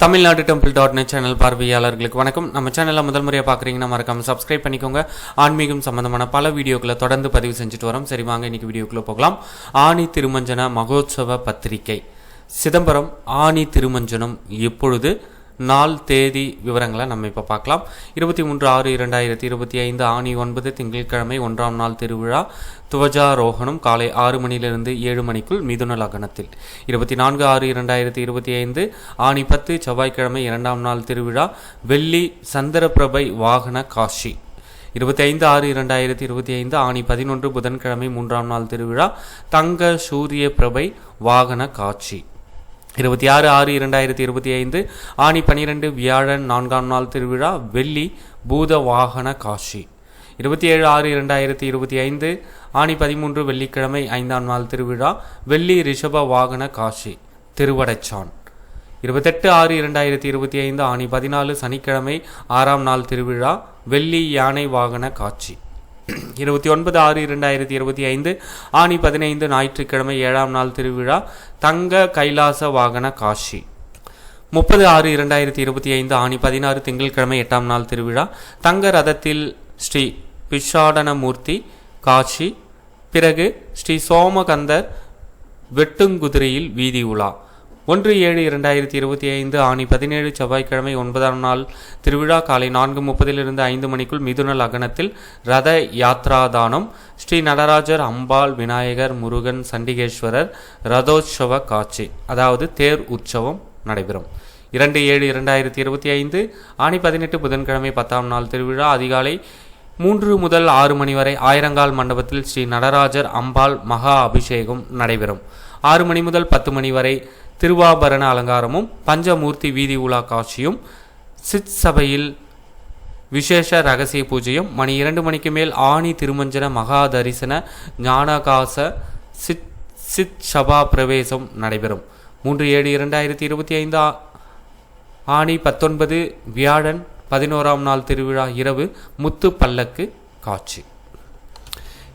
Tamil Nadu temple dot net channel பார்வையாளர்களுக்கு வணக்கம். நம்ம சேனலில் முதல் முறையாக பார்க்குறீங்கன்னா மறக்காம சப்ஸ்கிரைப் பண்ணிக்கோங்க. ஆன்மீகம் சம்பந்தமான பல வீடியோக்களை தொடர்ந்து பதிவு செஞ்சுட்டு வரோம். சரி வாங்க இன்னைக்கு வீடியோக்குள்ளே போகலாம். ஆணி திருமஞ்சன மகோத்சவ பத்திரிகை. சிதம்பரம் ஆணி திருமஞ்சனம் எப்பொழுது நாள் தேதி விவரங்களை நம்ம இப்போ பார்க்கலாம். இருபத்தி மூன்று ஆறு இரண்டாயிரத்தி இருபத்தி ஐந்து ஆணி ஒன்பது திங்கட்கிழமை ஒன்றாம் நாள் திருவிழா துவஜாரோகணம் காலை ஆறு மணியிலிருந்து ஏழு மணிக்குள் மிதுன லக்னத்தில். இருபத்தி நான்கு ஆறு இரண்டாயிரத்தி இருபத்தி ஐந்து ஆணி பத்து செவ்வாய்க்கிழமை இரண்டாம் நாள் திருவிழா வெள்ளி சந்திரபிரபை வாகன காஷி இருபத்தி ஐந்து ஆறு இரண்டாயிரத்தி இருபத்தி ஐந்து ஆணி பதினொன்று புதன்கிழமை மூன்றாம் நாள் திருவிழா தங்க சூரிய பிரபை வாகன காட்சி. இருபத்தி ஆறு ஆறு இரண்டாயிரத்தி இருபத்தி ஐந்து ஆணி பனிரெண்டு வியாழன் நான்காம் நாள் திருவிழா வெள்ளி பூத வாகன காஷி இருபத்தி ஏழு ஆறு இரண்டாயிரத்தி இருபத்தி ஐந்து ஆணி பதிமூன்று வெள்ளிக்கிழமை ஐந்தாம் நாள் திருவிழா வெள்ளி ரிஷப வாகன காஷி திருவடைச்சான். இருபத்தெட்டு ஆறு இரண்டாயிரத்தி இருபத்தி ஐந்து ஆணி பதினாலு சனிக்கிழமை ஆறாம் நாள் திருவிழா வெள்ளி யானை வாகன காட்சி. இருபத்தி ஒன்பது ஆறு இரண்டாயிரத்தி இருபத்தி ஐந்து ஆணி பதினைந்து ஞாயிற்றுக்கிழமை ஏழாம் நாள் திருவிழா தங்க கைலாச வாகன காஷி முப்பது ஆறு இரண்டாயிரத்தி இருபத்தி ஐந்து ஆணி பதினாறு திங்கட்கிழமை எட்டாம் நாள் திருவிழா தங்க ரதத்தில் ஸ்ரீ பிஷாடனமூர்த்தி காட்சி பிறகு ஸ்ரீ சோமகந்தர் வெட்டுங்குதிரையில் வீதி உலா. ஒன்று ஏழு இரண்டாயிரத்தி இருபத்தி ஐந்து ஆணி பதினேழு செவ்வாய்க்கிழமை ஒன்பதாம் நாள் திருவிழா காலை நான்கு முப்பதிலிருந்து ஐந்து மணிக்குள் மிதுன லக்னத்தில் ரத யாத்ராதானம் ஸ்ரீ நடராஜர் அம்பாள் விநாயகர் முருகன் சண்டிகேஸ்வரர் ரதோற்சவ காட்சி. அதாவது தேர் உற்சவம் நடைபெறும். இரண்டு ஏழு இரண்டாயிரத்தி இருபத்தி ஐந்து ஆணி பதினெட்டு புதன்கிழமை பத்தாம் நாள் திருவிழா அதிகாலை மூன்று முதல் ஆறு மணி வரை ஆயிரங்கால் மண்டபத்தில் ஸ்ரீ நடராஜர் அம்பாள் மகா அபிஷேகம் நடைபெறும். ஆறு மணி முதல் பத்து மணி வரை திருவாபரண அலங்காரமும் பஞ்சமூர்த்தி வீதி உலா காட்சியும் சித் சபையில் விசேஷ ரகசிய பூஜையும் மணி இரண்டு மணிக்கு மேல் ஆணி திருமஞ்சன மகா தரிசன ஞானகாச சித் சித் சபா பிரவேசம் நடைபெறும். மூன்று ஏழு இரண்டாயிரத்தி இருபத்தி ஐந்து ஆணி பத்தொன்பது வியாழன் பதினோராம் நாள் திருவிழா இரவு முத்து பல்லக்கு காட்சி.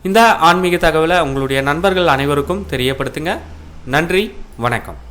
இந்த ஆன்மீக தகவலை உங்களுடைய நண்பர்கள் அனைவருக்கும் தெரியப்படுத்துங்க. நன்றி வணக்கம்.